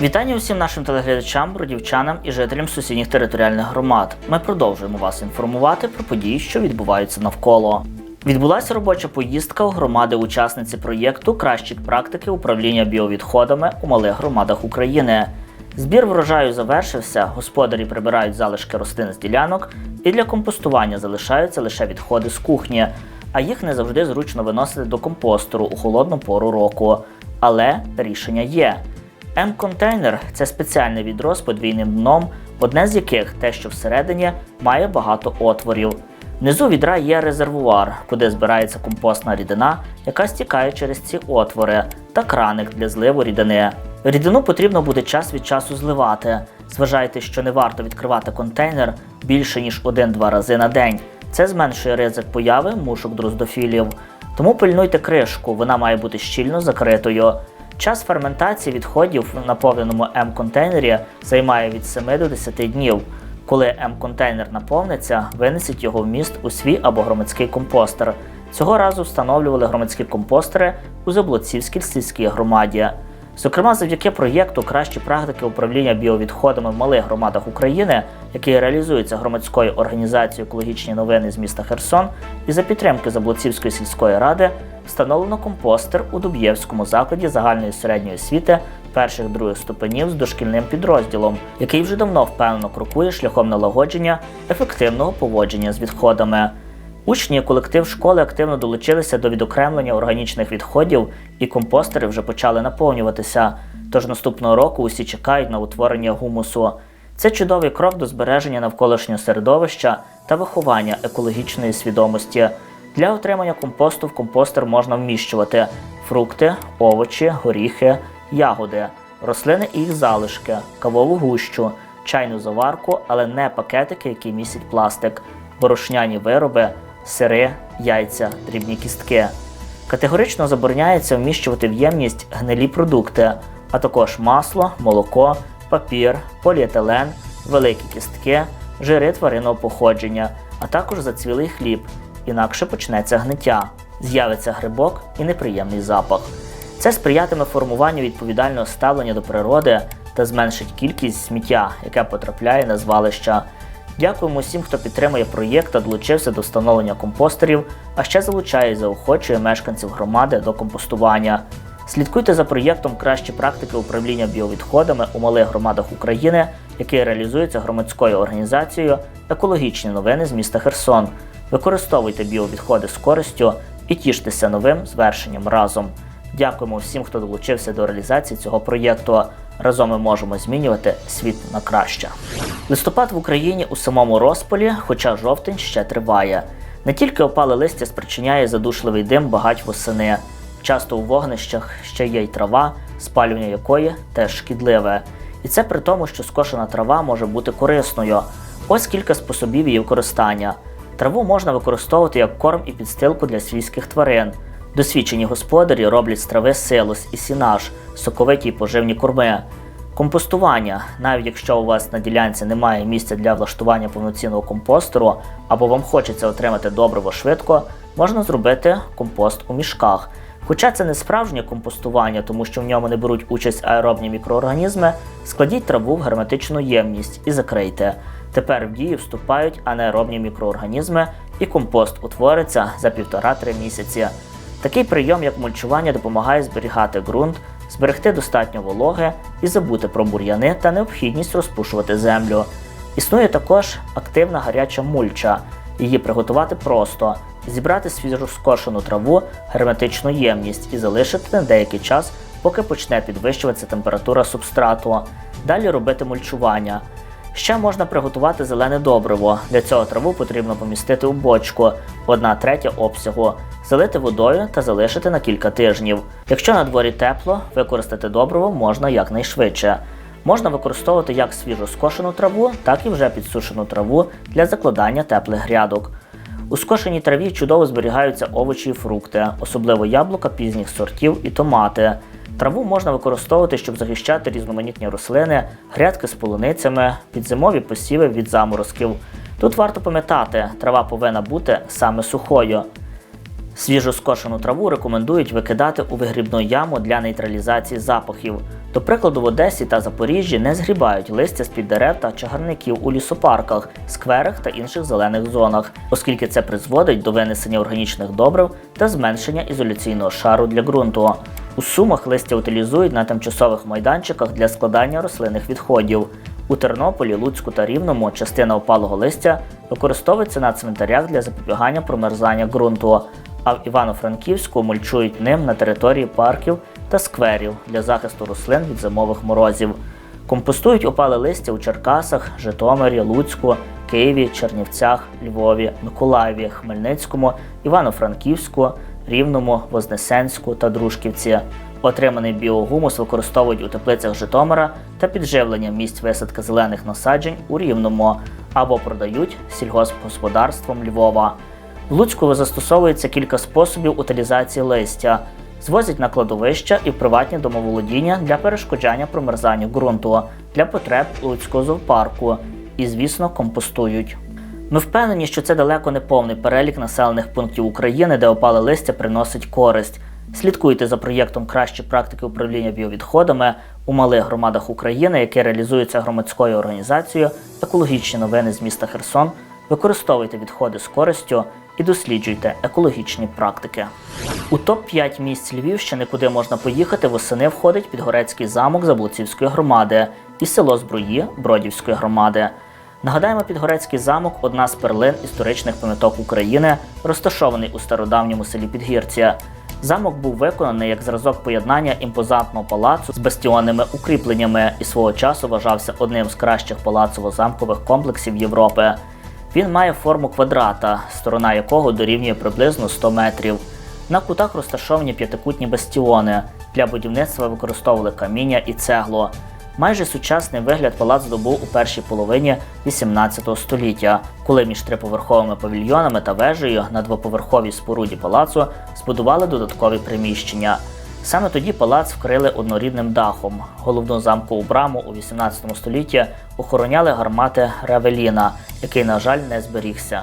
Вітання усім нашим телеглядачам, бродівчанам і жителям сусідніх територіальних громад. Ми продовжуємо вас інформувати про події, що відбуваються навколо. Відбулася робоча поїздка у громади учасниці проєкту Кращі практики управління біовідходами у малих громадах України. Збір врожаю завершився, господарі прибирають залишки рослин з ділянок, і для компостування залишаються лише відходи з кухні, а їх не завжди зручно виносити до компостеру у холодну пору року. Але рішення є. М-контейнер це спеціальне відро з подвійним дном, одне з яких те, що всередині, має багато отворів. Внизу відра є резервуар, куди збирається компостна рідина, яка стікає через ці отвори, та краник для зливу рідини. Рідину потрібно буде час від часу зливати. Зважайте, що не варто відкривати контейнер більше ніж один-два рази на день. Це зменшує ризик появи мушок дроздофілів. Тому пильнуйте кришку, вона має бути щільно закритою. Час ферментації відходів в наповненому М-контейнері займає від 7 до 10 днів. Коли М-контейнер наповниться, винесіть його в міст у свій або громадський компостер. Цього разу встановлювали громадські компостери у Заблоцівській сільській громаді. Зокрема, завдяки проєкту Кращі практики управління біовідходами в малих громадах України, який реалізується громадською організацією екологічні новини з міста Херсон, і за підтримки Заблоцівської сільської ради встановлено компостер у Дуб'євському закладі загальної середньої освіти перших других ступенів з дошкільним підрозділом, який вже давно впевнено крокує шляхом налагодження ефективного поводження з відходами. Учні і колектив школи активно долучилися до відокремлення органічних відходів, і компостери вже почали наповнюватися. Тож наступного року усі чекають на утворення гумусу. Це чудовий крок до збереження навколишнього середовища та виховання екологічної свідомості. Для отримання компосту в компостер можна вміщувати фрукти, овочі, горіхи, ягоди, рослини і їх залишки, кавову гущу, чайну заварку, але не пакетики, які містять пластик, борошняні вироби, сири, яйця, дрібні кістки. Категорично забороняється вміщувати в ємність гнилі продукти, а також масло, молоко, папір, поліетилен, великі кістки, жири тваринного походження, а також зацвілий хліб, інакше почнеться гниття, з'явиться грибок і неприємний запах. Це сприятиме формуванню відповідального ставлення до природи та зменшить кількість сміття, яке потрапляє на звалища. Дякуємо всім, хто підтримує проєкт та долучився до встановлення компостерів, а ще залучає і заохочує мешканців громади до компостування. Слідкуйте за проєктом Кращі практики управління біовідходами у малих громадах України, який реалізується громадською організацією Екологічні новини з міста Херсон. Використовуйте біовідходи з користю і тіштеся новим звершенням разом. Дякуємо всім, хто долучився до реалізації цього проєкту. Разом ми можемо змінювати світ на краще. Листопад в Україні у самому розпалі, хоча жовтень ще триває. Не тільки опале листя спричиняє задушливий дим багать восени. Часто у вогнищах ще є й трава, спалювання якої теж шкідливе. І це при тому, що скошена трава може бути корисною. Ось кілька способів її використання. Траву можна використовувати як корм і підстилку для свійських тварин. Досвідчені господарі роблять з трави силос і сінаж, соковиті й поживні корми. Компостування, навіть якщо у вас на ділянці немає місця для влаштування повноцінного компостеру, або вам хочеться отримати добриво швидко, можна зробити компост у мішках. Хоча це не справжнє компостування, тому що в ньому не беруть участь аеробні мікроорганізми, складіть траву в герметичну ємність і закрийте. Тепер в дію вступають анаеробні мікроорганізми, і компост утвориться за 1,5-3 місяці. Такий прийом, як мульчування, допомагає зберігати ґрунт, зберегти достатньо вологи і забути про бур'яни та необхідність розпушувати землю. Існує також активна гаряча мульча. Її приготувати просто, зібрати свіжу скошену траву, герметичну ємність і залишити на деякий час, поки почне підвищуватися температура субстрату. Далі робити мульчування. Ще можна приготувати зелене добриво. Для цього траву потрібно помістити у бочку 1 третя обсягу, залити водою та залишити на кілька тижнів. Якщо на дворі тепло, використати добриво можна якнайшвидше. Можна використовувати як свіжу скошену траву, так і вже підсушену траву для закладання теплих грядок. У скошеній траві чудово зберігаються овочі і фрукти, особливо яблука пізніх сортів і томати. Траву можна використовувати, щоб захищати різноманітні рослини, грядки з полуницями, підзимові посіви від заморозків. Тут варто пам'ятати, трава повинна бути саме сухою. Свіжо скошену траву рекомендують викидати у вигрібну яму для нейтралізації запахів. До прикладу, в Одесі та Запоріжжі не згрібають листя з-під дерев та чагарників у лісопарках, скверах та інших зелених зонах, оскільки це призводить до винесення органічних добрив та зменшення ізоляційного шару для ґрунту. У сумах листя утилізують на тимчасових майданчиках для складання рослинних відходів. У Тернополі, Луцьку та Рівному частина опалого листя використовується на цвинтарях для запобігання промерзання ґрунту, а в Івано-Франківську мульчують ним на території парків та скверів для захисту рослин від зимових морозів. Компостують опале листя у Черкасах, Житомирі, Луцьку, Києві, Чернівцях, Львові, Миколаєві, Хмельницькому, Івано-Франківську, Рівному, Вознесенську та Дружківці. Отриманий біогумус використовують у теплицях Житомира та підживлення місць висадки зелених насаджень у Рівному або продають сільгоспгосподарством Львова. В Луцьку застосовується кілька способів утилізації листя. Звозять на кладовища і приватні домоволодіння для перешкоджання промерзанню ґрунту для потреб Луцького зоопарку і, звісно, компостують. Ми впевнені, що це далеко не повний перелік населених пунктів України, де опале листя приносить користь. Слідкуйте за проєктом Кращі практики управління біовідходами у малих громадах України, яке реалізується громадською організацією Екологічні новини з міста Херсон. Використовуйте відходи з користю і досліджуйте екологічні практики. У топ-5 місць Львівщини, куди можна поїхати, восени входить Підгорецький замок Заблуцівської громади і село Збруї Бродівської громади. Нагадаємо, Підгорецький замок одна з перлин історичних пам'яток України, розташований у стародавньому селі Підгірці. Замок був виконаний як зразок поєднання імпозантного палацу з бастіонними укріпленнями і свого часу вважався одним з кращих палацово-замкових комплексів Європи. Він має форму квадрата, сторона якого дорівнює приблизно 100 метрів. На кутах розташовані п'ятикутні бастіони. Для будівництва використовували каміння і цегло. Майже сучасний вигляд палац здобув у першій половині 18 століття, коли між триповерховими павільйонами та вежею на двоповерховій споруді палацу збудували додаткові приміщення. Саме тоді палац вкрили однорідним дахом. Головну замкову браму у 18 столітті охороняли гармати Равеліна, який, на жаль, не зберігся.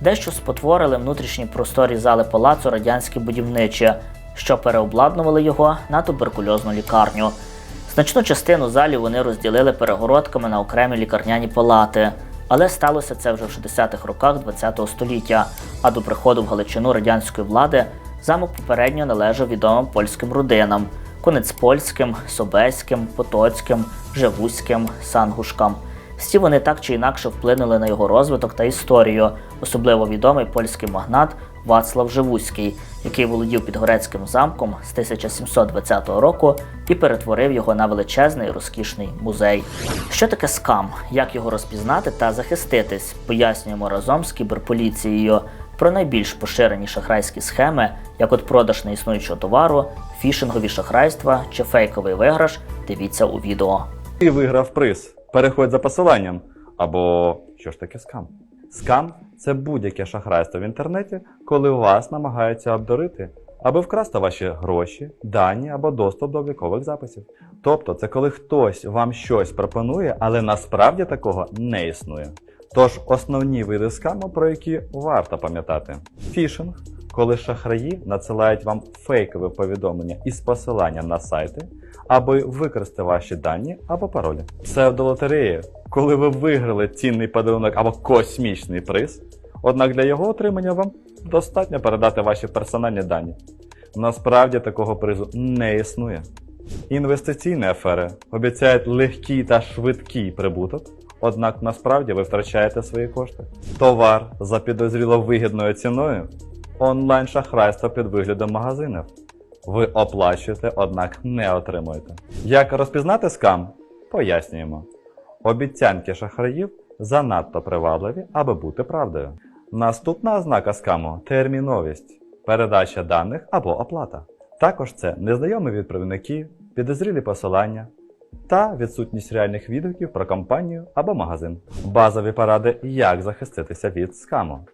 Дещо спотворили внутрішні просторі зали палацу радянські будівничі, що переобладнували його на туберкульозну лікарню. Значну частину залів вони розділили перегородками на окремі лікарняні палати. Але сталося це вже в 60-х роках ХХ століття, а до приходу в Галичину радянської влади замок попередньо належав відомим польським родинам Конецпольським, Собеським, Потоцьким, Живуським, Сангушкам. Всі вони так чи інакше вплинули на його розвиток та історію, особливо відомий польський магнат Вацлав Живуський, який володів Підгорецьким замком з 1720 року і перетворив його на величезний розкішний музей. Що таке скам? Як його розпізнати та захиститись? Пояснюємо разом з кіберполіцією. Про найбільш поширені шахрайські схеми, як от продаж неіснуючого товару, фішингові шахрайства чи фейковий виграш, дивіться у відео. Ти виграв приз. Переходь за посиланням. Або що ж таке скам? Скам це будь-яке шахрайство в інтернеті, коли вас намагаються обдурити, аби вкрасти ваші гроші, дані або доступ до облікових записів. Тобто, це коли хтось вам щось пропонує, але насправді такого не існує. Тож основні види скаму, про які варто пам'ятати: фішинг, коли шахраї надсилають вам фейкове повідомлення із посиланням на сайти, аби використати ваші дані або паролі. Псевдолотереї, коли ви виграли цінний подарунок або космічний приз, однак для його отримання вам достатньо передати ваші персональні дані. Насправді такого призу не існує. Інвестиційні афери обіцяють легкий та швидкий прибуток, однак насправді ви втрачаєте свої кошти. Товар за підозріло вигідною ціною, онлайн шахрайство під виглядом магазинів. Ви оплачуєте, однак не отримуєте. Як розпізнати скам? Пояснюємо. Обіцянки шахраїв занадто привабливі, аби бути правдою. Наступна ознака скаму терміновість, передача даних або оплата. Також це незнайомі відправники, підозрілі посилання та відсутність реальних відгуків про компанію або магазин. Базові поради, як захиститися від скаму.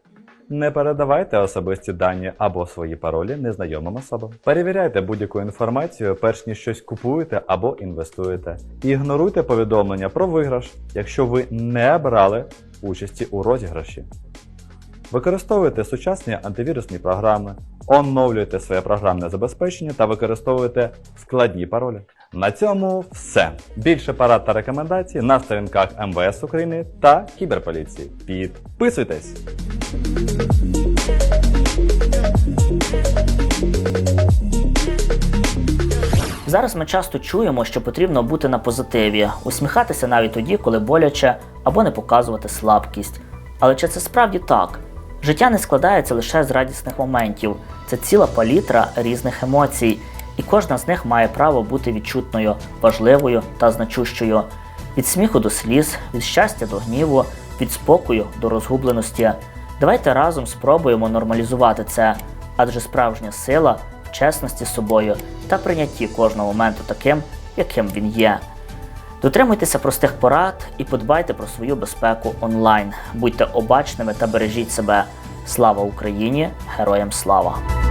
Не передавайте особисті дані або свої паролі незнайомим особам. Перевіряйте будь-яку інформацію, перш ніж щось купуєте або інвестуєте. Ігноруйте повідомлення про виграш, якщо ви не брали участі у розіграші. Використовуйте сучасні антивірусні програми, оновлюйте своє програмне забезпечення та використовуйте складні паролі. На цьому все. Більше парад та рекомендацій на сторінках МВС України та Кіберполіції. Підписуйтесь! Зараз ми часто чуємо, що потрібно бути на позитиві, усміхатися навіть тоді, коли боляче, або не показувати слабкість. Але чи це справді так? Життя не складається лише з радісних моментів, це ціла палітра різних емоцій, і кожна з них має право бути відчутною, важливою та значущою. Від сміху до сліз, від щастя до гніву, від спокою до розгубленості. Давайте разом спробуємо нормалізувати це, адже справжня сила в чесності з собою та прийнятті кожного моменту таким, яким він є. Дотримуйтеся простих порад і подбайте про свою безпеку онлайн. Будьте обачними та бережіть себе. Слава Україні! Героям слава!